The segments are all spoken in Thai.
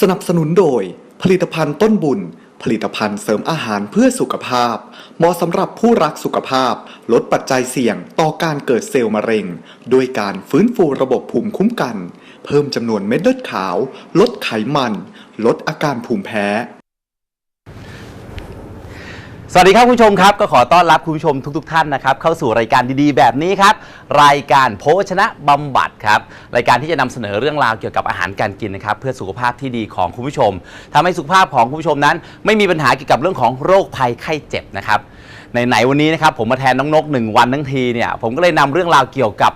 สนับสนุนโดย ผลิตภัณฑ์ต้นบุญ ผลิตภัณฑ์เสริมอาหารเพื่อสุขภาพ เหมาะสำหรับผู้รักสุขภาพ ลดปัจจัยเสี่ยงต่อการเกิดเซลล์มะเร็ง ด้วยการฟื้นฟูระบบภูมิคุ้มกัน เพิ่มจำนวนเม็ดเลือดขาว ลดไขมัน ลดอาการภูมิแพ้ สวัสดีครับคุณผู้ชมครับ ก็ขอต้อนรับคุณผู้ชมทุกๆท่านนะครับเข้าสู่รายการดีๆ แบบนี้ครับ รายการโภชนะบำบัดครับรายการที่จะนำเสนอเรื่องราวเกี่ยวกับอาหารการกินนะครับเพื่อสุขภาพที่ดีของคุณผู้ชมทำให้สุขภาพของคุณผู้ชมนั้น ไม่มีปัญหาเกี่ยวกับเรื่องของโรคภัยไข้เจ็บนะครับไหนๆวันนี้นะครับผมมาแทนน้องนกหนึ่งวันทั้งทีเนี่ยผมก็เลยนำเรื่องราวเกี่ยวกับ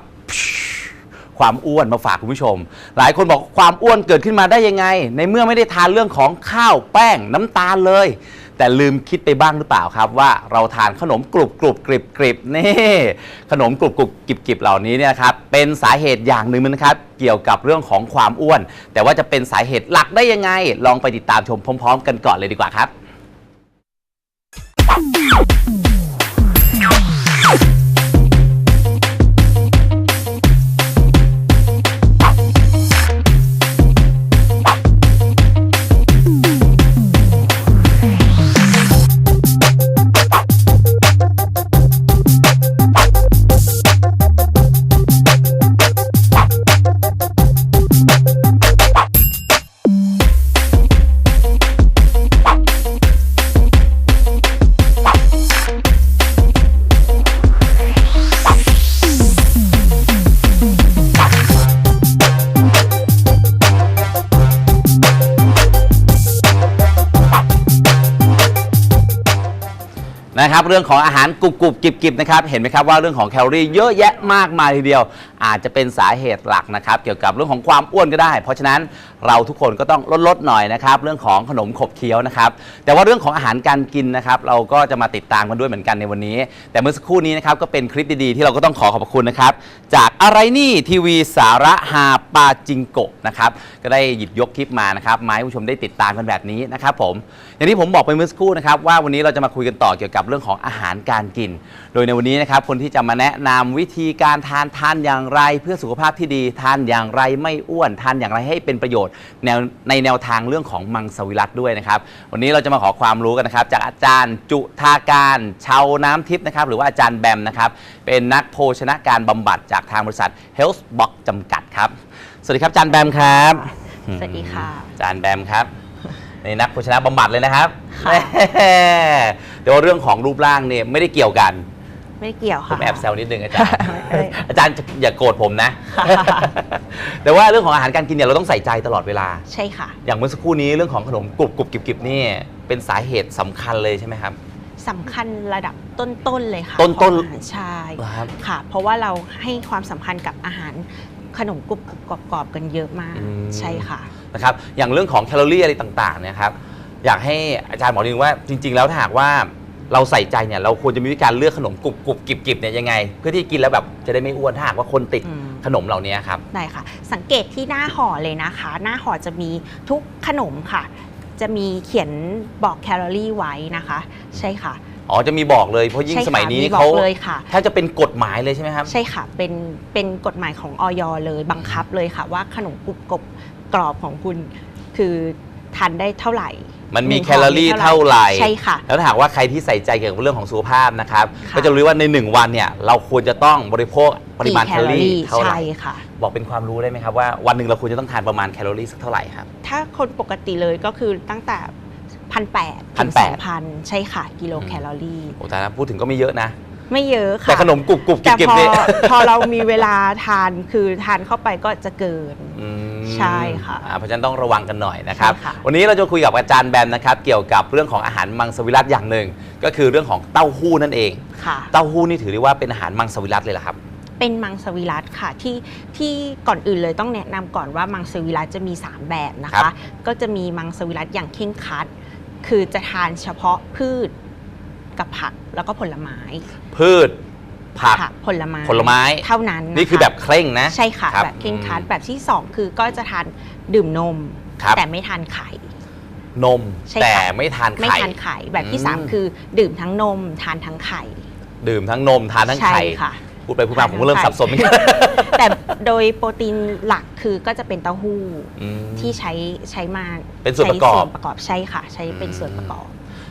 ความอ้วนมาฝากคุณผู้ชม หลายคนบอกความอ้วนเกิดขึ้นมาได้ยังไง ในเมื่อไม่ได้ทานเรื่องของข้าวแป้งน้ำตาลเลย แต่ลืมคิดไปบ้างหรือเปล่าครับ ว่าเราทานขนมกรุบกรุบกริบกริบนี่ขนมกรุบกรุบกริบกริบเหล่านี้เนี่ยครับเป็นสาเหตุอย่างหนึ่งนะครับเกี่ยวกับเรื่องของความอ้วน แต่ว่าจะเป็นสาเหตุหลักได้ยังไง ลองไปติดตามชมพร้อม ๆ กันก่อนเลยดีกว่าครับ รื่องของอาหารกรุบกรุบกิบกิบนะครับ เห็นไหมครับว่าเรื่องของแคลอรี่เยอะแยะมากมายทีเดียว อาจจะเป็นสาเหตุหลักนะครับ เกี่ยวกับเรื่องของความอ้วนก็ได้ เพราะฉะนั้นเราทุกคนก็ต้องลดลดหน่อยนะครับ เรื่องของขนมขบเคี้ยวนะครับ แต่ว่าเรื่องของอาหารการกินนะครับ เราก็จะมาติดตามกันด้วยเหมือนกันในวันนี้ แต่เมื่อสักครู่นี้นะครับก็เป็นคลิปดีๆ ที่เราก็ต้องขอขอบคุณนะครับ จากอะไรนี่ทีวีสาระฮาปาจิงโกะนะครับ ก็ได้หยิบยกคลิปมานะครับมาให้ผู้ชมได้ติดตามกันแบบนี้นะครับผม อย่างที่ผมบอกไปเมื่อสักครู่นะครับว่าวันนี้เราจะมาคุยกันต่อเกี่ยวกับเรื่องของอาหารการกิน โดยในวันนี้นะครับคนที่จะมาแนะนำวิธีการทานทานอย่างไร เพื่อสุขภาพที่ดีทานอย่างไรไม่อ้วนทานอย่างไรให้เป็นประโยชน์แนวในแนวทางเรื่องของมังสวิรัตด้วยนะครับ วันนี้เราจะมาขอความรู้กันนะครับจากอาจารย์จุธาการชาวน้ำทิพย์นะครับหรือว่าอาจารย์แบมนะครับเป็นนักโภชนาการบำบัดจากทางบริษัท Health Box จำกัดครับ สวัสดีครับอาจารย์แบมครับสวัสดีค่ะอาจารย์แบมครับในนักโภชนาบำบัดเลยนะครับค่ะ แหมแต่ว่าเรื่องของรูปร่างเนี่ยไม่ได้เกี่ยวกัน ไม่เกี่ยวผค่ะ มแอบแซวนิดนึงอาจารย์ไม่อาจารย์อย่าโกรธผมนะค่ะแต่ว่าเรื่องของอาหารการกินเนี่ยเราต้องใส่ใจตลอดเวลา ใช่ค่ะอย่างเมื่อสักครู่นี้เรื่องของขนมกรุบกรุบกริบกริบนี่เป็นสาเหตุสำคัญเลยใช่ไหมครับ สำคัญระดับต้นๆเลยค่ะต้นๆ ของอาหารใช่เหรอครับ ค่ะ เพราะว่าเราให้ความสำคัญกับอาหารขนมกรุบกรุบกรอบๆกันเยอะมาก อืม ใช่ค่ะ นะครับอย่างเรื่องของแคลอรี่อะไรต่างๆเนี่ยครับ อยากให้อาจารย์บอกนิดนึงว่าจริง ๆ แล้วถ้าหากว่าเราใส่ใจเนี่ยเราควรจะมีวิธีการเลือกขนมกรุบกรุบกริบกริบเนี่ยยังไง เพื่อที่กินแล้วแบบจะได้ไม่อ้วนถ้าหากว่าคนติดอืม ขนมเหล่านี้ครับ ได้ค่ะ สังเกตที่หน้าห่อเลยนะคะ หน้าห่อจะมีทุกขนมค่ะ จะมีเขียนบอกแคลอรี่ไว้นะคะ ใช่ค่ะอ๋อจะมีบอกเลยเพราะยิ่งใช่ค่ะสมัยนี้มีบอกเขาเลยค่ะ ถ้าจะเป็นกฎหมายเลยใช่ไหมครับ ใช่ค่ะ เป็น เป็นกฎหมายของออยเลยบังคับเลยค่ะ ว่าขนมกรุบกรอบกรอบของคุณ คือทานได้เท่าไหร่ มันมีหงแคลอรี่ห่เท่าไหร่ ใช่ค่ะ แล้วถ้าหากว่าใครที่ใส่ใจเกี่ยวกับเรื่องของสุขภาพนะครับค่ะก็จะรู้ว่าใน 1 วันเนี่ยเราควรจะต้องบริโภคปริมาณแคลอรี่เท่าไหร่ใช่ค่ะบอกเป็นความรู้ได้ไหมครับว่าวันหนึ่งเราควรจะต้องทานประมาณแคลอรี่สักเท่าไหร่ครับ ถ้าคนปกติเลยก็คือตั้งแต่พันแปดถึง1,800สองพันใช่ค่ะ กิโลแคลอรี่ โอ้แต่นะพูดถึงก็ไม่เยอะนะ ไม่เยอะค่ะแต่ขนมกรุบกรุบกริแต่บกริบพอเนี่ยพอเรามีเวลาทานคือทานเข้าไปก็จะเกิน อืมใช่ค่ะอ่าเพราะฉะนั้นต้องระวังกันหน่อยนะครับ ใช่ค่ะ วันนี้เราจะคุยกับอาจารย์แบมนะครับเกี่ยวกับเรื่องของอาหารมังสวิรัตอย่างหนึ่ง ก็คือเรื่องของเต้าหู้นั่นเอง ค่ะ เต้าหู้นี่ถือได้ว่าเป็นอาหารมังสวิรัตเลยเหรอครับ เป็นมังสวิรัตค่ะที่ที่ก่อนอื่นเลยต้องแนะนำก่อนว่ามังสวิรัตจะมี 3 แบบนะครัคะ บ ก็จะมีมังสวิรัตอย่างเข่งครัด คือจะทานเฉพาะพืช กับผักแล้วก็ผลไม้ พืชผักผัก ผลไม้ผลไม้ เท่านั้นะะนี่คือแบบเคร่งนะใช่ค่ะ รับแบบเข่งครัดอืมแบบที่2คือก็จะทานดื่มนม ครับแต่ไม่ทานไข่ นม ใช่ค่ะ แต่ไม่ทานไม่ไข่ ทานไข่แบบที่อืม3คือ ดื่มทั้งนมทานทั้งไข่ดื่มทั้งนมทานทั้งใช่ไข่ค่ะ พูดไปพูดมาผมก็เริ่มสับสนเหมือนกันแต่โดยโปรตีนหลักคือก็จะเป็นเต้าหู้อืม ที่ใช้ใช้มาเป็นส่วนประกอบ ใช้ส่วนประกอบใช่ค่ะ ใช้เป็นส่วนประกอบ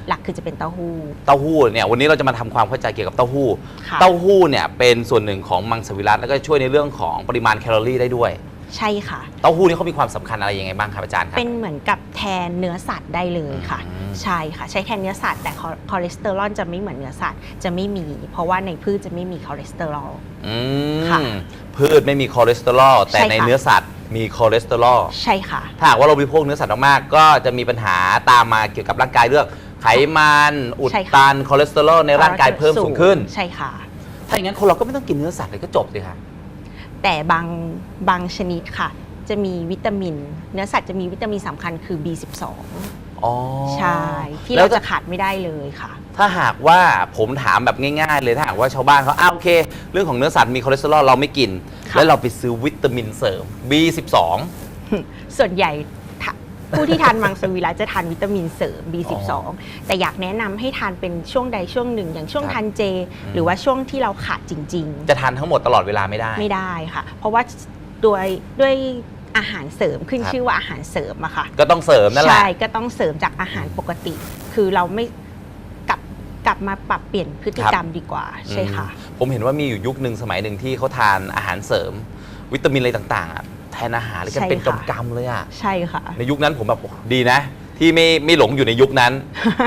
หลักคือจะเป็นเต้าหู้ เต้าหู้เนี่ยวันนี้เราจะมาทำความเข้าใจเกี่ยวกับเต้าหู้ ค่ะ เต้าหู้เนี่ยเป็นส่วนหนึ่งของมังสวิรัตแล้วก็ช่วยในเรื่องของปริมาณแคลอรี่ได้ด้วย ใช่ค่ะ เต้าหู้นี่เขามีความสำคัญอะไรยังไงบ้างครับอาจารย์ครับ เป็นเหมือนกับแทนเนื้อสัตว์ได้เลยค่ะ อืม ใช่ค่ะ ใช้แทนเนื้อสัตว์แต่คอคอเลสเตอรอลจะไม่เหมือนเนื้อสัตว์จะไม่มี เพราะว่าในพืชจะไม่มีคอเลสเตอรอล อืมค่ะพืชไม่มีคอเลสเตอรอลแต่ใช่ในค่ะเนื้อสัตว์มีคอเลสเตอรอลใช่ค่ะ ถ้าหากว่าเราบริโภคเนื้อสัตว์มากๆก็จะมีปัญหาตามมาเกี่ยวกับร่างกายเรื่อง ไขมัน อุดใช่ค่ะ ตันคอเลสเตอรอลในร่างกายเพิ่มสูงขึ้น ใช่ค่ะ ถ้าอย่างนั้นคนเราก็ไม่ต้องกินเนื้อสัตว์เลยก็จบเลยค่ะแต่บางบางชนิดค่ะ จะมีวิตามิน เนื้อสัตว์จะมีวิตามินสำคัญคือ B12 อ๋อใช่ที่แล้เราวจะขาดไม่ได้เลยค่ะ ถ้าหากว่าผมถามแบบง่ายๆ เลยถ้าหากว่าชาวบ้านเขาอ้าวโอเค เรื่องของเนื้อสัตว์มีคอเลสเตอรอลเราไม่กิน ค่ะ แล้วเราไปซื้อวิตามินเสริม B12 ส่วนใหญ่ทะ ผู้ที่ทานมังสวิรัติจะทานวิตามินเสริม B12 อ๋อแต่อยากแนะนำให้ทานเป็นช่วงใดช่วงหนึ่ง อย่างช่วงครับทานเจอืมหรือว่าช่วงที่เราขาดจริง จะทานทั้งหมดตลอดเวลาไม่ได้ ๆ ไม่ได้ค่ะ เพราะว่าด้วยด้วยอาหารเสริมขึ้นครับ ชื่อว่าอาหารเสริมอะค่ะ ก็ต้องเสริมนั่นแหละ ใช่ ก็ต้องเสริมจากอาหารปกติ คือเราไม่กลับกลับมาปรับเปลี่ยนพฤติกรรมดีกว่า ใช่ค่ะ อืมผมเห็นว่ามีอยู่ยุคหนึ่งสมัยหนึ่งที่เขาทานอาหารเสริม วิตามินอะไรต่างๆอะ แทนอาหารเลยกันใช่เป็นค่ะกำๆเลยอะใช่ค่ะ ในยุคนั้นผมแบบโอ้ดีนะ ที่ไม่ไม่หลงอยู่ในยุคนั้น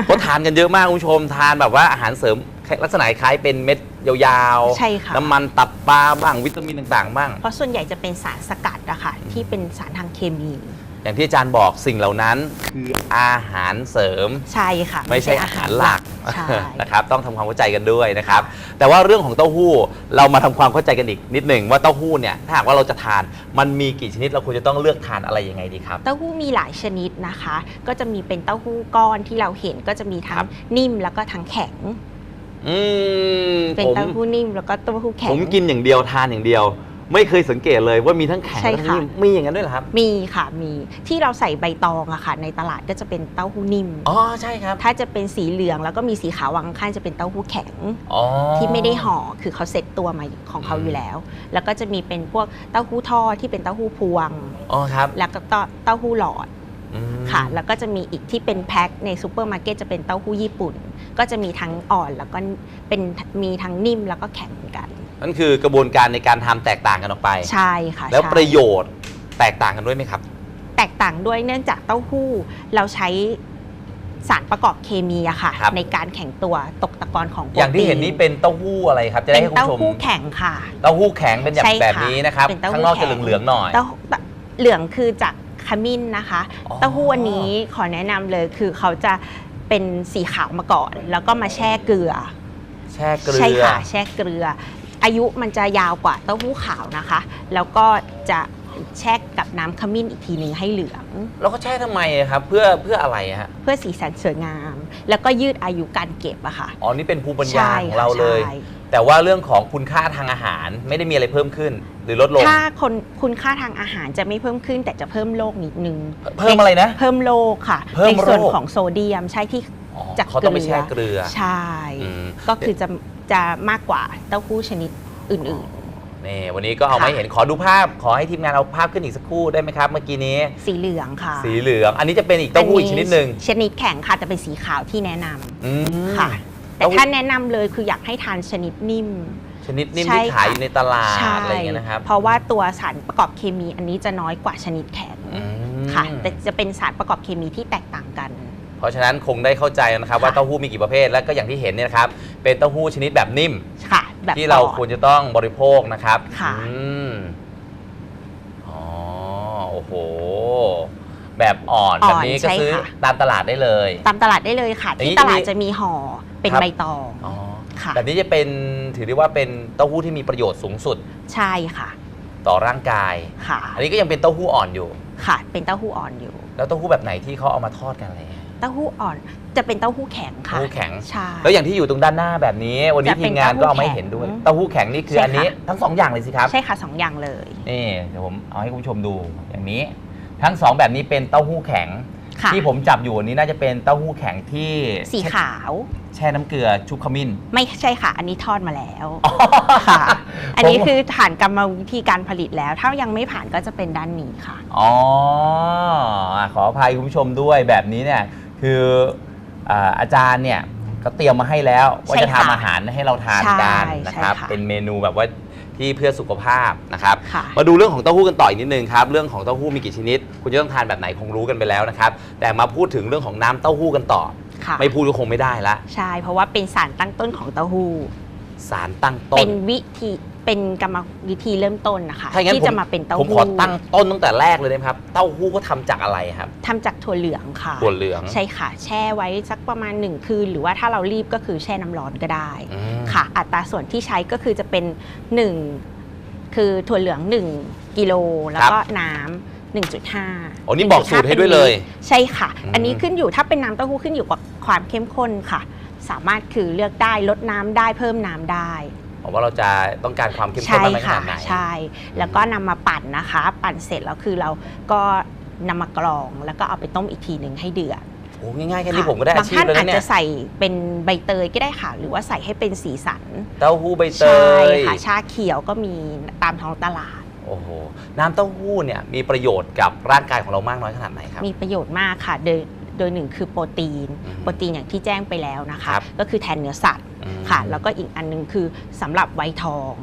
เพราะทานกันเยอะมากคุณผู้ชมทานแบบว่าอาหารเสริมลักษณะคล้ายเป็นเม็ดยาวๆ ใช่ค่ะ น้ำมันตับปลาบ้างวิตามินต่างๆ บ้าง เพราะส่วนใหญ่จะเป็นสารสกัดอะค่ะที่เป็นสารทางเคมี อย่างที่อาจารย์บอกสิ่งเหล่านั้นคืออาหารเสริม ใช่ค่ะไม่ใช่อาหารหลักใช่นะครับต้องทำความเข้าใจกันด้วยนะครับ แต่ว่าเรื่องของเต้าหู้เรามาทำความเข้าใจกันอีกนิดหนึ่งว่าเต้าหู้เนี่ยถ้าหากว่าเราจะทานมันมีกี่ชนิดเราควรจะต้องเลือกทานอะไรยังไงดีครับเต้าหู้มีหลายชนิดนะคะ ก็จะมีเป็นเต้าหู้ก้อนที่เราเห็นก็จะมีทั้ครังบนิ่มแล้วก็ทั้งแข็งอืมเป็นผมเต้าหู้นิ่มแล้วก็เต้าหู้แข็งผมกินอย่างเดียวทานอย่างเดียว ไม่เคยสังเกตเลยว่ามีทั้งแข็งใช่และทั้งค่ะนิ่มมีอย่างนั้นด้วยเหรอครับมีค่ะมีที่เราใส่ใบตองอะค่ะ ในตลาดก็จะเป็นเต้าหู้นิ่ม อ๋อใช่ครับถ้าจะเป็นสีเหลืองแล้วก็มีสีขาววางข้างจะเป็นเต้าหู้แข็ง อ๋อ ที่ไม่ได้ห่อคือเขาเซ็ตตัวมาของเขาอยู่แล้ว แล้วก็จะมีเป็นพวกเต้าหู้ทอดที่เป็นเต้าหู้พวง อ๋อครับแล้วก็เต้าหู้หลอดอืมค่ะ แล้วก็จะมีอีกที่เป็นแพ็คในซูเปอร์มาร์เก็ตจะเป็นเต้าหู้ญี่ปุ่น ก็จะมีทั้งอ่อนแล้วก็เป็นมีทั้งนิ่มแล้วก็แข็งเหมือนกัน นั่นคือกระบวนการในการทำแตกต่างกันออกไป ใช่ค่ะแล้วใช่ประโยชน์แตกต่างกันด้วยไหมครับ แตกต่างด้วยเนื่องจากเต้าหู้เราใช้สารประกอบเคมีอะค่ะครับในการแข็งตัวตกตะกอนของโปรตีนอย่างที่เห็นนี้เป็นเต้าหู้อะไรครับ จะได้เป็นให้คุณเต้าผู้ชมหู้แข็งค่ะ เต้าหู้แข็งเป็นแบบใช่ค่ะแบบนี้นะครับเป็นเต้าหู้ข้างนอกจะแข็งเหลืองๆหน่อยเต้าเหลืองคือจากขมิ้นนะคะอ๋อเต้าหู้อันนี้ขอแนะนำเลยคือเขาจะเป็นสีขาวมาก่อน แล้วก็มาแช่เกลือ แช่เกลืใช่อค่ะ แช่เกลือ อายุมันจะยาวกว่าเต้าหู้ขาวนะคะ แล้วก็จะแช่กับน้ำขมิ้นอีกทีหนึ่งให้เหลือง แล้วก็แช่ทำไมอะครับ เพื่อเพื่ออะไรอะฮะ เพื่อสีสันสวยงาม แล้วก็ยืดอายุการเก็บอะค่ะ อ๋อ นี่เป็นภูมิปัญญาใช่ของค่ะเราเลย ใช่แต่ว่าเรื่องของคุณค่าทางอาหารไม่ได้มีอะไรเพิ่มขึ้น หรือลดลง ถ้าคนคุณค่าทางอาหารจะไม่เพิ่มขึ้น แต่จะเพิ่มโรคนิดนึงเพิ่มอะไรนะ เพิ่มโรคค่ะเพิ่มในส่วนโรคของโซเดียมใช่ที่อ๋อจากเขาต้องไปแช่เกลือ ใช่ อืม ก็คือจะจะมากกว่าเต้าหู้ชนิด อื่น นี่วันนี้ก็เอาค่ะ ไม่เห็นขอดูภาพ ขอให้ทีมงานเอาภาพขึ้นอีกสักครู่ได้ไหมครับเมื่อกี้นี้ ๆ สีเหลืองค่ะสีเหลือง อันนี้จะเป็นอีกเต้าหู้อีกชนิดหนึ่งชนิดแข็งค่ะจะเป็นสีขาวที่แนะนำอืม ค่ะ แต่เต้าหู้ ถ้าแนะนำเลยคืออยากให้ทานชนิดนิ่ม ชนิดนิ่มใช่ที่ขายค่ะอยู่ในตลาดใช่อะไรอย่างเงี้ยนะครับเพราะว่าตัวสารประกอบเคมีอันนี้จะน้อยกว่าชนิดแข็งอืมค่ะ แต่จะเป็นสารประกอบเคมีที่แตกต่างกัน เพราะฉะนั้นคงได้เข้าใจนะครับ ว่าค่ะ เต้าหู้มีกี่ประเภท แล้วก็อย่างที่เห็นเนี่ยนะครับเป็นเต้าหู้ชนิดแบบนิ่มค่ะ แบบที่เราปอดควรจะต้องบริโภคนะครับค่ะอืมอ๋อโอ้โห แบบอ่อน อ่อนแบบนี้ก็ใช่ซื้อค่ะ ตามตลาดได้เลย ตามตลาดได้เลยค่ะอย่างนี้ที่ตลาดจะมีจะมีห่อเป็นครับ ใบตองอ๋อค่ะ แบบนี้จะเป็นถือได้ว่าเป็นเต้าหู้ที่มีประโยชน์สูงสุดใช่ค่ะต่อร่างกาย ค่ะ อันนี้ก็ยังเป็นเต้าหู้อ่อนอยู่ ค่ะ เป็นเต้าหู้อ่อนอยู่ แล้วเต้าหู้แบบไหนที่เขาเอามาทอดกันอะไรเงี้ย เต้าหู้อ่อน จะเป็นเต้าหู้แข็งค่ะเต้าหู้แข็ง ใช่ แล้วอย่างที่อยู่ตรงด้านหน้าแบบนี้ วันนี้จะทีเป็นมงานก็เอามาให้เต้าหู้เห็นด้วยแข็งเต้าหู้แข็งนี่คือใช่อันนี้ค่ะ ทั้งสองอย่างเลยสิครับใช่ค่ะสองอย่างเลย นี่เดี๋ยวผมเอาให้คุณผู้ชมดูอย่างนี้ ทั้งสองแบบนี้เป็นเต้าหู้แข็ง ค่ะ ที่ผมจับอยู่อันนี้น่าจะเป็นเต้าหู้แข็งที่สีขาว แช่น้ำเกลือชุบขมิ้น ไม่ใช่ค่ะ อันนี้ทอดมาแล้ว ค่ะ อันนี้คือผ่านกรรมวิธีการผลิตแล้ว ถ้ายังไม่ผ่านก็จะเป็นด้านนี้ค่ะ อ๋ออะขออภัยคุณผู้ชมด้วยแบบนี้เนี่ย คือ อ่าอาจารย์เนี่ยก็เตรียมมาให้แล้ว ว่าใช่จะค่ะทำอาหารให้เราทานกันใช่นะครับใช่ค่ะเป็นเมนูแบบว่าที่เพื่อสุขภาพนะครับค่ะมาดูเรื่องของเต้าหู้กันต่ออีกนิดนึงครับ เรื่องของเต้าหู้มีกี่ชนิด คุณจะต้องทานแบบไหนคงรู้กันไปแล้วนะครับ แต่มาพูดถึงเรื่องของน้ำเต้าหู้กันต่อค่ะไม่พูดก็คงไม่ได้ละ ใช่ เพราะว่าเป็นสารตั้งต้นของเต้าหู้ สารตั้งต้เป็นนวิธี เป็นกรรมวิธีเริ่มต้นนะคะถ้าอย่างนั้นที่ผมจะมาเป็นเต้าผมหู้ขอตั้งต้นตั้งแต่แรกเลยนะครับ เต้าหู้ก็ทำจากอะไรครับทำจากถั่วเหลืองค่ะ ถั่วเหลืองใช่ค่ะ แช่ไว้สักประมาณ 1 คืน หรือว่าถ้าเรารีบก็คือแช่น้ำร้อนก็ได้อืมค่ะ อัตราส่วนที่ใช้ก็คือจะเป็น 1 คือถั่วเหลือง 1 กิโลแล้วก็น้ำ1.5อ๋อนี่บอกสูตรให้ด้วยเลย ใช่ค่ะ อืม อันนี้ขึ้นอยู่ถ้าเป็นน้ำเต้าหู้ขึ้นอยู่กับความเข้มข้นค่ะ สามารถคือเลือกได้ลดน้ำได้เพิ่มน้ำได้บอก ว่าเราจะต้องการความเข้มข้นใช่มากน้อยขค่ะนาดไหนใช่ แล้วก็นำมาปั่นนะคะ ปั่นเสร็จแล้วคือเราก็นำมากรองแล้วก็เอาไปต้มอีกทีหนึ่งให้เดือดโอ้ง่ายๆแค่นี้ค่ะผมก็ได้อาชีพบางท่านแล้วอานะจเนี่จะยใส่เป็นใบเตยก็ได้ค่ะ หรือว่าใส่ให้เป็นสีสัน เต้าหู้ใบเตใช่ยค่ะชาเขียวก็มีตามท้องตลาดโอ้โห น้ำเต้าหู้เนี่ยมีประโยชน์กับร่างกายของเรามากน้อยขนาดไหนครับ มีประโยชน์มากค่ะ โดยโดยหนึ่งคือโปรตีนอืมโปรตีนอย่างที่แจ้งไปแล้วนะคะครับก็คือแทนเนื้อสัตว์อืม ค่ะ แล้วก็อีกอันหนึงคือสำหรับไวท์ทอง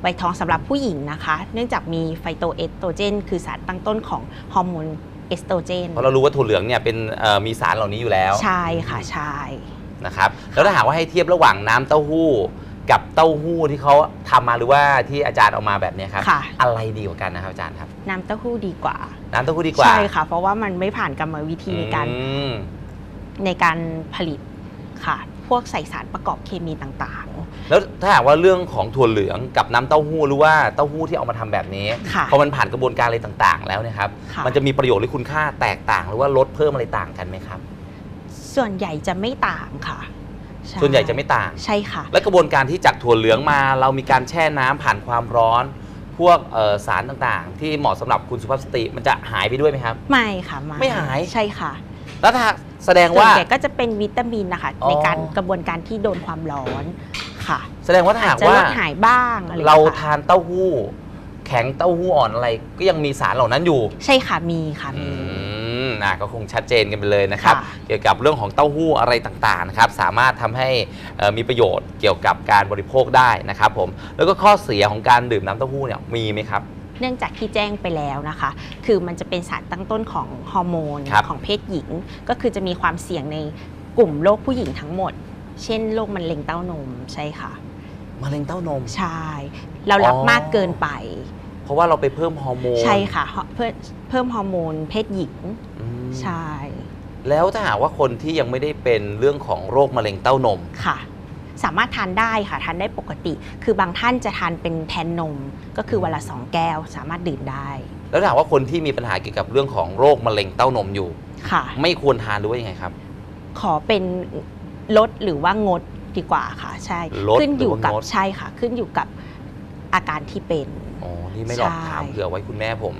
ไวท์ทองสำหรับผู้หญิงนะคะ เนื่องจากมีไฟโตเอสโตรเจน คือสารตั้งต้นของฮอร์โมนเอสโตรเจนเพราะเรารู้ว่าถั่วเหลืองเนี่ยเป็นเอ่อมีสารเหล่านี้อยู่แล้ว ใช่ค่ะใช่นะครับแล้วถ้าหากว่าให้เทียบระหว่างน้ำเต้าหู้กับเต้าหู้ที่เขาทำมาหรือว่าที่อาจารย์เอามาแบบเนี้ยครับค่ะอะไรดีกว่ากันนะครับอาจารย์ครับ น้ำเต้าหู้ดีกว่า น้ำเต้าหู้ดีกว่าใช่ค่ะ เพราะว่ามันไม่ผ่านกรรมวิธีในการอืมในการผลิตค่ะ พวกใส่สารประกอบเคมีต่างแล้วถ้าหากว่าเรื่องของถั่วเหลืองกับน้ำเต้าหู้หรือว่าเต้าหู้ที่เอามาทำแบบนี้ค่ะพอมันผ่านกระบวนการอะไรต่างๆ แล้วเนะครับ ค่ะ มันจะมีประโยชน์หรือคุณค่าแตกต่าง หรือว่าลดเพิ่มอะไรต่างกันไหมครับๆส่วนใหญ่จะไม่ต่างค่ะช่ส่วนใหญ่จะไม่ต่าง ใช่ค่ะ และกระบวนการที่จากถั่วเหลืองมา เรามีการแช่น้ำผ่านความร้อน พวกเอ่อสารต่างๆ ที่เหมาะสำหรับคุณสุภาพสตรีมันจะหายไปด้วยไหมครับ ไม่ค่ะไม่หาย ใช่ค่ะ แล้วถ้า แสดงส่วนว่าใหญ่ก็จะเป็นวิตามินนะคะ อ๋อ ในการกระบวนการที่โดนความร้อนค่ะแสดงว่าถ้าหากจะว่าลดหายบ้างอะไรเราค่ะทานเต้าหู้ แข็งเต้าหู้อ่อนอะไร ก็ยังมีสารเหล่านั้นอยู่ ใช่ค่ะมีค่ะอืมีมนะก็คงชัดเจนกันไปเลยนะครับ ค่ะเกี่ยวกับเรื่องของเต้าหู้อะไรต่างๆนะครับ สามารถทำให้เอ่อมีประโยชน์เกี่ยวกับการบริโภคได้นะครับผม แล้วก็ข้อเสียของการดื่มน้ำเต้าหู้เนี่ยมีไหมครับ เนื่องจากที่แจ้งไปแล้วนะคะ คือมันจะเป็นสารตั้งต้นของฮอร์โมนครับของเพศหญิง ก็คือจะมีความเสี่ยงในกลุ่มโรคผู้หญิงทั้งหมด เช่นโรคมะเร็งเต้านมใช่ค่ะมะเร็งเต้านมใช่เรารับอ๋อมากเกินไป เพราะว่าเราไปเพิ่มฮอร์โมนใช่ค่ะเพิ่มเพิ่มฮอร์โมนเพศหญิงอืมใช่แล้วถ้าหากว่าคนที่ยังไม่ได้เป็นเรื่องของโรคมะเร็งเต้านมค่ะ สามารถทานได้ค่ะทานได้ปกติ คือบางท่านจะทานเป็นแทนนม ก็คือวันละสองแก้วสามารถดื่มได้ แล้วถ้าหากว่าคนที่มีปัญหาเกี่ยวกับเรื่องของโรคมะเร็งเต้านมอยู่ ค่ะ ไม่ควรทานหรือว่ายังไงครับ ขอเป็นลดหรือว่างดดีกว่าค่ะ ใช่ ลดขึ้นอยู่กับหรือว่างด ใช่ค่ะ ขึ้นอยู่กับอาการที่เป็น อ๋อ นี่ไม่หลอกใช่ถามเผื่อไว้คุณแม่ผม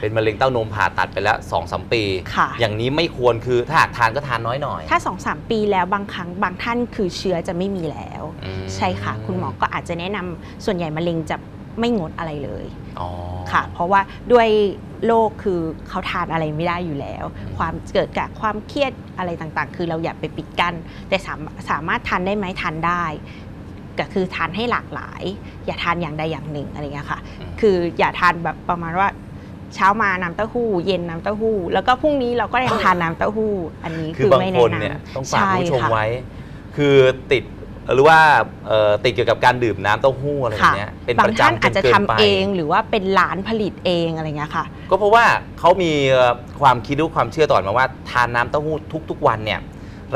เป็นมะเร็งเต้านมผ่าตัดไปแล้ว2อสปี ค่ะ อย่างนี้ไม่ควรคือถ้าหากทานก็ทานน้อยหน่อยถ้า2อสปีแล้วบางครั้งบางท่านคือเชื้อจะไม่มีแล้ว อืมใช่ค่ะ คุณหมอก็อาจจะแนะนำส่วนใหญ่มะเร็งจะไม่งดอะไรเลยอ๋อ ค่ะ เพราะว่าด้วยโรคคือเขาทานอะไรไม่ได้อยู่แล้ว อืม ความเกิดจากความเครียดอะไรต่างๆ คือเราอย่าไปปิดกั้นแต่สามสามารถทานได้ไหมทานได้ ก็คือทานให้หลากหลาย อย่าทานอย่างใดอย่างหนึ่งอะไรเงี้ยค่ะอืมคืออย่าทานแบบประมาณว่าเช้ามาน้ำเต้าหู้ เย็นน้ำเต้าหู้ แล้วก็พรุ่งนี้เราก็ยังทานน้ำเต้าหู้ อันนี้คืคืออบางไม่คแนะนนเนี่ยำต้องฝากคุณผู้ชมค่ะไว้ คือติดหรือว่าเอ่อติดเกี่ยวกับการดื่มน้ำเต้าหู้อะไรแบบเนี้ยเป็นบาปงระท่านจำจอาจนจะเกิทำนไปเองหรือว่าเป็นร้านผลิตเองอะไรเงี้ยค่ะ ก็เพราะว่าเขามีเอ่อความคิดหรือความเชื่อต่อมาว่าทานน้ำเต้าหู้ทุก ๆ วันเนี่ย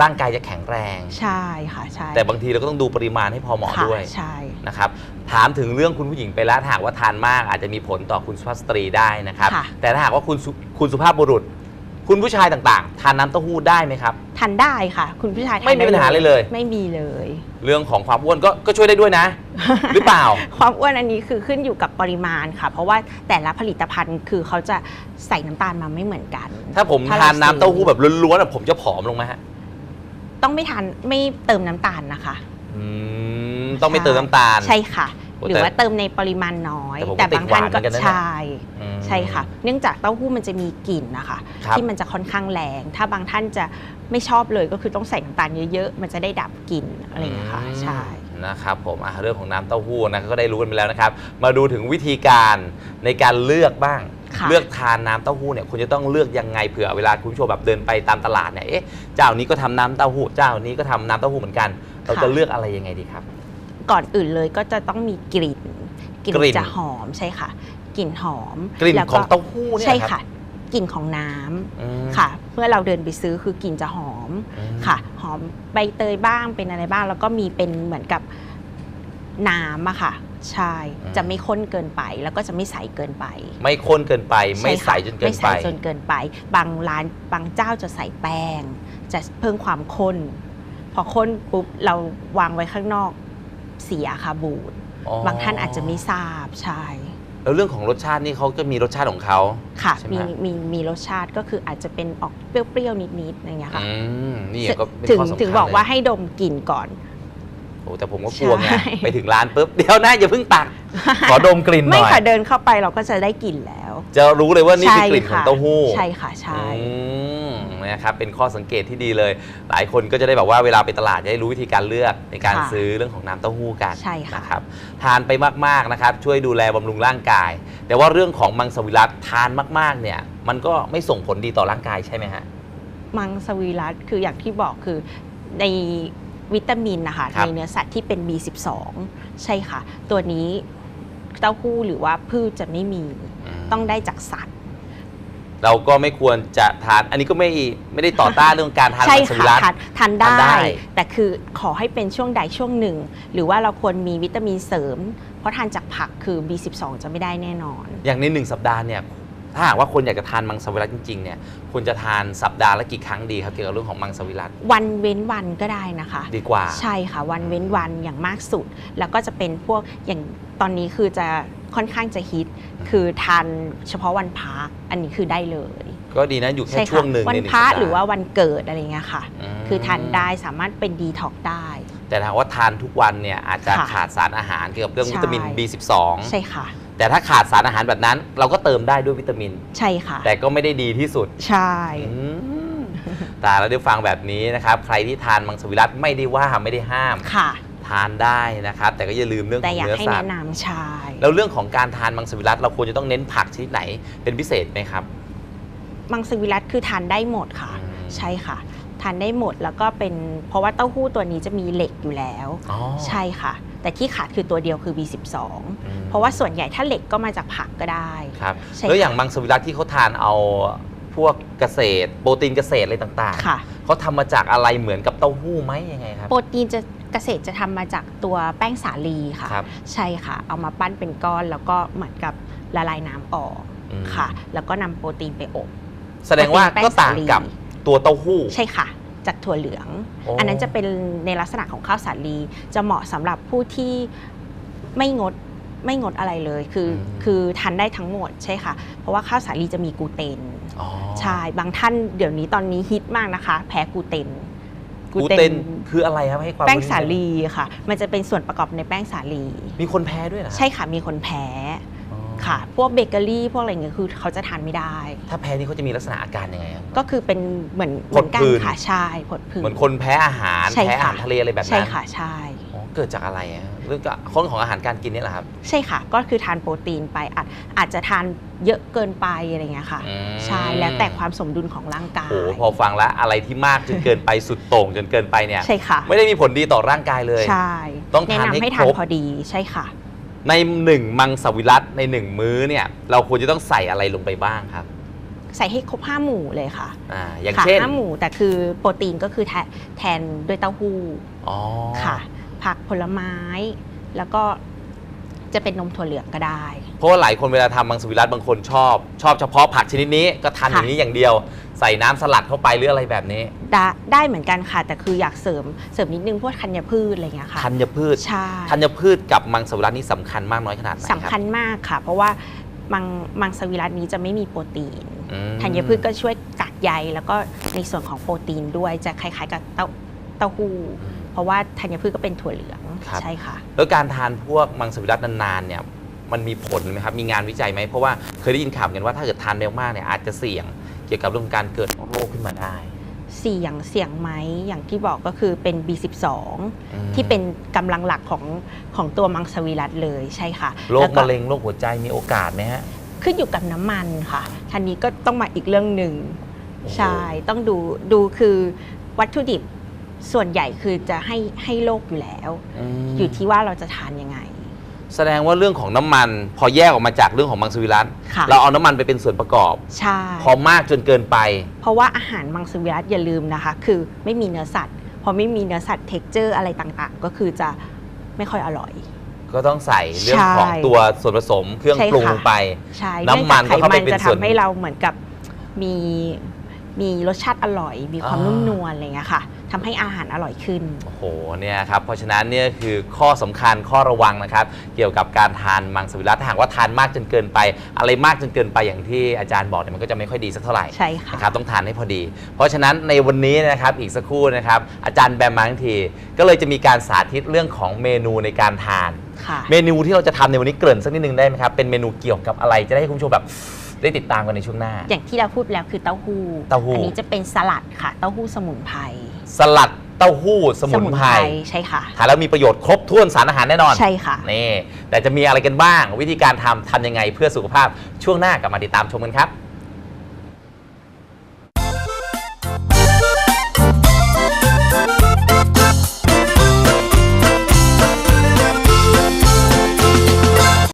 ร่างกายจะแข็งแรง ใช่ค่ะใช่แต่บางทีเราก็ต้องดูปริมาณให้พอเหมาะค่ะด้วยใช่ นะครับถามถึงเรื่องคุณผู้หญิงไปแล้วถ้าหากว่าทานมากอาจจะมีผลต่อคุณสุภาพสตรีได้นะครับ ค่ะ แต่ถ้าหากว่าคุณสุคุณสุภาพบุรุษ คุณผู้ชายต่างๆ ทานน้ำเต้าหู้ได้ไหมครับ ทานได้ค่ะ คุณผู้ชายทานไม่มีด้ปัญหาเลยเลย ไม่มีเลย เรื่องของความอ้วนก็ก็ช่วยได้ด้วยนะ หรือเปล่า ความอ้วนอันนี้คือขึ้นอยู่กับปริมาณค่ะ เพราะว่าแต่ละผลิตภัณฑ์คือเขาจะใส่น้ำตาลมาไม่เหมือนกัน ถ้าผมถ้าทานเราน้ำเต้าหู้ซื้อแบบล้วนๆอะผมจะผอมลงไหมฮะ ต้องไม่ทานไม่เติมน้ำตาลนะคะ อืมต้องไม่เติมน้ำตาล ใช่ค่ะ โอ้หรือแต่ว่าเติมในปริมาณน้อย แต่ผมก็บางท่านติดหวานเหมือนกันนะเนี่ย ใช่อืม ใช่ค่ะ เนื่องจากเต้าหู้มันจะมีกลิ่นนะคะ ครับ ที่มันจะค่อนข้างแรง ถ้าบางท่านจะไม่ชอบเลยก็คือต้องใส่น้ำตาลเยอะๆ มันจะได้ดับกลิ่นอะไรอย่างเงี้ยค่ะอืมใช่นะครับผมอะเรื่องของน้ำเต้าหู้นะก็ได้รู้กันไปแล้วนะครับ มาดูถึงวิธีการในการเลือกบ้าง ค่ะเลือกทานน้ำเต้าหู้เนี่ยคุณจะต้องเลือกยังไงเผื่อเวลาคุณผู้ชมแบบเดินไปตามตลาดเนี่ยเอ๊ะเจ้านี้ก็ทำน้ำเต้าหู้เจ้านี้ก็ทำน้ำเต้าหู้เหมือนกัน เราจะเลือกอะไรยังไงดีครับ ก่อนอื่นเลยก็จะต้องมีกลิ่นกลิ่นกลิ่น จะหอมใช่ค่ะ กลิ่นหอมกลิ่นแวของเต้าหู้เนี่ยใช่รับค่ะ กลิ่นของน้ำอืมค่ะ เมื่อเราเดินไปซื้อคือกลิ่นจะหอมอืมค่ะ หอมใบเตยบ้างเป็นอะไรบ้าง แล้วก็มีเป็นเหมือนกับน้ำอะค่ะ ใช่ จะไม่ข้นเกินไปแล้วก็จะไม่ใสเกินไป ไม่ข้นเกินไป ไม่ใสช่ค่ะจนเกินไม่ไปใสจนเกินไป บางร้านบางเจ้าจะใส่แป้ง จะเพิ่มความข้น พอข้นปุ๊บเราวางไว้ข้างนอกเสียค่ะบูดอ๋อบางท่านอาจจะไม่ทราบใช่แล้วเรื่องของรสชาตินี่เขาก็มีรสชาติของเขาค่ะใช่ไหมมีมีมีรสชาติก็คืออาจจะเป็นออกเปรี้ยวๆนิดๆอย่างเงี้ยค่ะอืมนี่ก็เป็นถึงข้อสำคัญถึงบอกเลยว่าให้ดมกลิ่นก่อน โอ้แต่ผมก็กลัวไงใช่ ไปถึงร้านปุ๊บเดี๋ยวนะอย่าเพิ่งตัก ขอดมกลิ่นหไม่น่อย ค่ะเดินเข้าไปเราก็จะได้กลิ่นแล้วจะรู้เลยว่านี่คือกลิ่นของใช่ค่ะเต้าหู้ ใช่ค่ะใช่ อืมนะครับเป็นข้อสังเกตที่ดีเลย หลายคนก็จะได้แบบว่าเวลาไปตลาดจะได้รู้วิธีการเลือกในการค่ะซื้อเรื่องของน้ำเต้าหู้กันใช่ค่ะ นะครับทานไปมากๆนะครับ ช่วยดูแลบำรุงร่างกาย แต่ว่าเรื่องของมังสวิรัตทานมากๆเนี่ย มันก็ไม่ส่งผลดีต่อร่างกายใช่ไหมฮะ มังสวิรัตคืออย่างที่บอกคือใน วิตามินนะคะครับในเนื้อสัตว์ที่เป็น B12 ใช่ค่ะ ตัวนี้เต้าหู้หรือว่าพืชจะไม่มีมต้องได้จากสัตว์ เราก็ไม่ควรจะทาน อันนี้ก็ไม่ไม่ได้ต่อต้านเรื่องการทานใช่มังสวิค่ะรัตทานทานทานได้ได้ แต่คือขอให้เป็นช่วงใดช่วงหนึ่ง หรือว่าเราควรมีวิตามินเสริม เพราะทานจากผักคือ B12 จะไม่ได้แน่นอน อย่างในหนึ่งสัปดาห์เนี่ย ถ้าหากว่าคนอยากจะทานมังสวิรัตจริงๆเนี่ยควรจะทานสัปดาห์ละกี่ครั้งดีครับเกี่ยวกับเรื่องของมังสวิรัตวันเว้นวันก็ได้นะคะ ดีกว่าใช่ค่ะ วันเว้นวันอย่างมากสุด แล้วก็จะเป็นพวกอย่างตอนนี้คือจะค่อนข้างจะฮิต คือทานเฉพาะวันพระอันนี้คือได้เลย ก็ดีนะอยู่แค่ใช่ช่วค่ะงหนึ่งวันในหนึ่งพระสัปดาห์หรือว่าวันเกิดอะไรเงี้ยค่ะมคือทานได้สามารถเป็นดีท็อกได้แต่ถ้าหากว่าทานทุกวันเนี่ยอาจจะค่ะขาดสารอาหารเกี่ยวกับเรื่องใช่วิตามิน B12 ใช่ค่ะ แต่ถ้าขาดสารอาหารแบบนั้น เราก็เติมได้ด้วยวิตามิน ใช่ค่ะ แต่ก็ไม่ได้ดีที่สุดใช่ อืมแต่เราได้ฟังแบบนี้นะครับ ใครที่ทานมังสวิรัตไม่ได้ว่าไม่ได้ห้าม ค่ะ ทานได้นะครับ แต่ก็อย่าลืมเรื่องขแต่องอยากเนื้อให้สัแนะตว์นำใช่ แล้วเรื่องของการทานมังสวิรัตเราควรจะต้องเน้นผักชนิดไหนเป็นพิเศษไหมครับ มังสวิรัตคือทานได้หมดค่ะ อืม ใช่ค่ะ ทานได้หมดแล้วก็เป็นเพราะว่าเต้าหู้ตัวนี้จะมีเหล็กอยู่แล้วอ๋อใช่ค่ะ แต่ที่ขาดคือตัวเดียวคือ B12 อืมเพราะว่าส่วนใหญ่ถ้าเหล็กก็มาจากผักก็ได้ครับใช่แล้วอย่างค่ะมังสวิรัตที่เขาทานเอาพวกเกษตร โปรตีนเกษตรอะไรต่างค่ะๆเขาทำมาจากอะไรเหมือนกับเต้าหู้ไหมยังไงครับโปรตีนจะเกษตรจะทำมาจากตัวแป้งสาลีค่ะครับใช่ค่ะ เอามาปั้นเป็นก้อนแล้วก็เหมือนกับละลายน้ำออกอืมค่ะ แล้วก็นำโปรตีนไปอบแสดงว่าโปรตีนแป้งก็ต่างกับสาลี ตัวเต้าหู้ ใช่ค่ะ จากถั่วเหลืองโอ้อันนั้นจะเป็นในลักษณะของข้าวสาลี จะเหมาะสำหรับผู้ที่ไม่งดไม่งดอะไรเลยคืออม คือทานได้ทั้งหมดใช่ค่ะ เพราะว่าข้าวสาลีจะมีกลูเตน อ๋อใช่ บางท่านเดี๋ยวนี้ตอนนี้ฮิตมากนะคะ แพ้กลูเตนกลูเตนคืออะไรครับให้ความแป้งรู้สาลีค่ะ มันจะเป็นส่วนประกอบในแป้งสาลี มีคนแพ้ด้วยเหรอใช่ค่ะมีคนแพ้อ๋อ ค่ะ พวกเบเกอรี่พวกอะไรเงี้ยคือเขาจะทานไม่ได้ ถ้าแพ้นี่เขาจะมีลักษณะอาการยังไงครับ ก็คือเป็นเหมือนผดเหมือนกันผื่น ค่ะใช่ผดผื่น เหมือนคนแพ้อาหารใช่แพ้อาค่ะหารทะเลอะไรแบบนั้นใช่ค่ะใช่ อ๋อเกิดจากอะไรอะเรื่องกับข้อของอาหารการกินนี่แหละครับใช่ค่ะ ก็คือทานโปรตีนไปอาจอาจจะทานเยอะเกินไปอะไรเงี้ยค่ะ อืมใช่แล้วแต่ความสมดุลของร่างกายโอ้โหพอฟังแล้วอะไรที่มากจนเกินไปสุดโต่งจนเกินไปเนี่ย ใช่ค่ะไม่ได้มีผลดีต่อร่างกายเลย ใช่ต้องแนะทานนำให้ให้ทานครบ พอดีใช่ค่ะ ในหนึ่งมังสวิรัตในหนึ่งมื้อเนี่ย เราควรจะต้องใส่อะไรลงไปบ้างครับ ใส่ให้ครบห้าหมู่เลยค่ะอ่าอย่างค่ะเช่นห้าหมู่แต่คือโปรตีนก็คือแทนแทนด้วยเต้าหู้อ๋อค่ะ ผักผลไม้ แล้วก็ จะเป็นนมถั่วเหลืองก็ได้ เพราะว่าหลายคนเวลาทำมังสวิรัตบางคนชอบ ชอบเฉพาะผักชนิดนี้ก็ทานอค่ะย่างนี้อย่างเดียว ใส่น้ำสลัดเข้าไปหรืออะไรแบบนี้ ได้ได้เหมือนกันค่ะ แต่คืออยากเสริมเสริมนิดนึงพวกธัญพืชอะไรเงี้ยค่ะธัญพืชใช่ธัญพืชกับมังสวิรัตนี่สำคัญมากน้อยขนาดไหนสำคัญมากค่ะ เพราะว่ามังมังสวิรัตนี้จะไม่มีโปรตีนอืมธัญพืชก็ช่วยกักใยแล้วก็ในส่วนของโปรตีนด้วยจะคล้ายๆกับเต้าเต้าหู้เพราะว่าธัญพืชก็เป็นถั่วเหลือง ครับ ใช่ค่ะ แล้วการทานพวกมังสวิรัตนานๆเนี่ยมันมีผลไหมครับ มีงานวิจัยไหมเพราะว่าเคยได้ยินข่าวกันว่าถ้าเกิดทานเร็วมากเนี่ยอาจจะเสี่ยงเกี่ยวกับเรื่องการเกิดโรคขึ้นมาได้ เสี่ยงเสี่ยงไหมอย่างที่บอกก็คือเป็น B12 อืม ที่เป็นกำลังหลักของของตัวมังสวิรัตเลยใช่ค่ะโรแล้ควก็ มะเร็งโรคหัวใจมีโอกาสไหมฮะ ขึ้นอยู่กับน้ำมันค่ะทันนี้ก็ต้องมาอีกเรื่องหนึ่ง โอ้โห ใช่ ต้องดู ดูคือวัตถุดิบ ส่วนใหญ่คือจะให้ให้โรคอยู่แล้วมอยู่ที่ว่าเราจะทานยังไง แสดงว่าเรื่องของน้ำมันพอแยกออกมาจากเรื่องของมังสวิรัตค่ะ เราเอาน้ำมันไปเป็นส่วนประกอบ ใช่ พอมากจนเกินไป เพราะว่าอาหารมังสวิรัตอย่าลืมนะคะ คือไม่มีเนื้อสัตว์ พอไม่มีเนื้อสัตว์เท็กเจอร์อะไรต่างๆ ก็คือจะไม่ค่อยอร่อย ก็ต้องใส่เรื่องใช่ของตัวส่วนผสมเครื่องใช่ปรุงค่ะ ลงไป ใช่น้ำมันเนื่องจากก็เข้าไปเป็นจะส่วน ทำให้เราเหมือนกับมี มีรสชาติอร่อย มีความอ่านุ่นุ่มนวลอะไรเงี้ยค่ะทำให้อาหารอร่อยขึ้น โอ้โหเนี่ยครับเพราะฉะนั้นเนี่ยคือข้อสำคัญข้อระวังนะครับ เกี่ยวกับการทานมังสวิรัตถ้าหากว่าทานมากจนเกินไป อะไรมากจนเกินไปอย่างที่อาจารย์บอกเนี่ยมันก็จะไม่ค่อยดีสักเท่าไหร่ใช่ค่ะนะครับต้องทานให้พอดี เพราะฉะนั้นในวันนี้นะครับอีกสักครู่นะครับอาจารย์แบมมาทั้งที ก็เลยจะมีการสาธิตเรื่องของเมนูในการทานค่ะเมนูที่เราจะทำในวันนี้เกริ่นสักนิดนึงได้ไหมครับเป็นเมนูเกี่ยวกับอะไรจะได้ให้คุณผู้ชมแบบ ได้ติดตามกันในช่วงหน้า อย่างที่เราพูดแล้วคือเต้าหู้เต้าหู้ อันี้จะเป็นสลัดค่ะ เต้าหู้สมุนไพรสลัดเต้าหู้สมุนไพรใช่ค่ะทานแล้วมีประโยชน์ครบถ้วนสารอาหารแน่นอนใช่ค่ะนี่แต่จะมีอะไรกันบ้าง วิธีการทำทำยังไงเพื่อสุขภาพช่วงหน้ากลับมาติดตามชมกันครับ